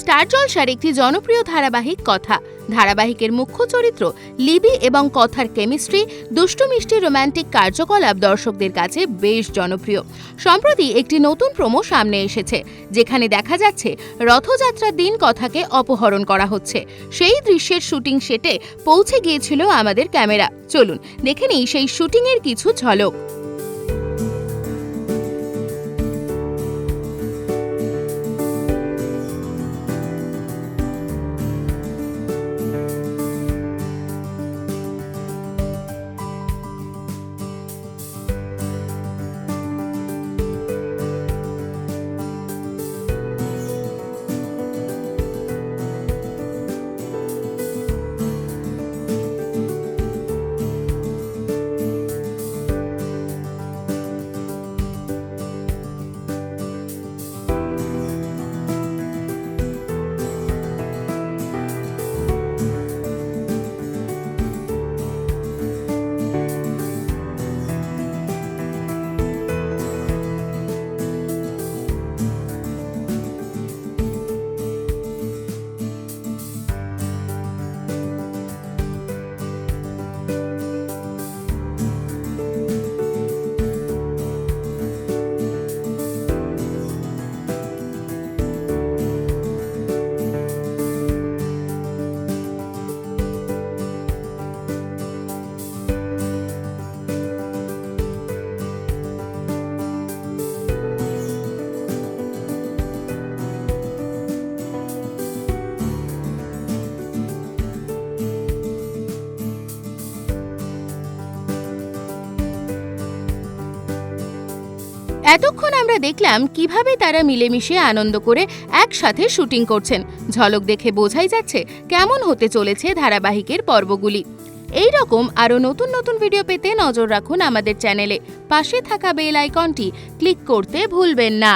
Star জলসার একটি জনপ্রিয় ধারাবাহিক কথা। ধারাবাহিকের মুখ্য চরিত্র লিবি এবং কথার কেমিস্ট্রি, দুষ্টু, মিষ্টি রোম্যান্টিক কার্যকলাপ দর্শকদের কাছে বেশ জনপ্রিয়। সম্প্রতি একটি নতুন প্রোমো সামনে এসেছে, যেখানে দেখা যাচ্ছে রথযাত্রার দিন কথাকে অপহরণ করা হচ্ছে। সেই দৃশ্যের শুটিং সেটে পৌঁছে গিয়েছিল আমাদের ক্যামেরা। চলুন, দেখে নিই সেই শুটিংয়ের কিছু ঝলক। এতক্ষণ আমরা দেখলাম কীভাবে তারা মিলেমিশে আনন্দ করে একসাথে শুটিং করছেন। ঝলক দেখে বোঝাই যাচ্ছে কেমন হতে চলেছে ধারাবাহিকের পর্বগুলি। এই রকম আরও নতুন নতুন ভিডিও পেতে নজর রাখুন আমাদের চ্যানেলে। পাশে থাকা বেল আইকনটি ক্লিক করতে ভুলবেন না।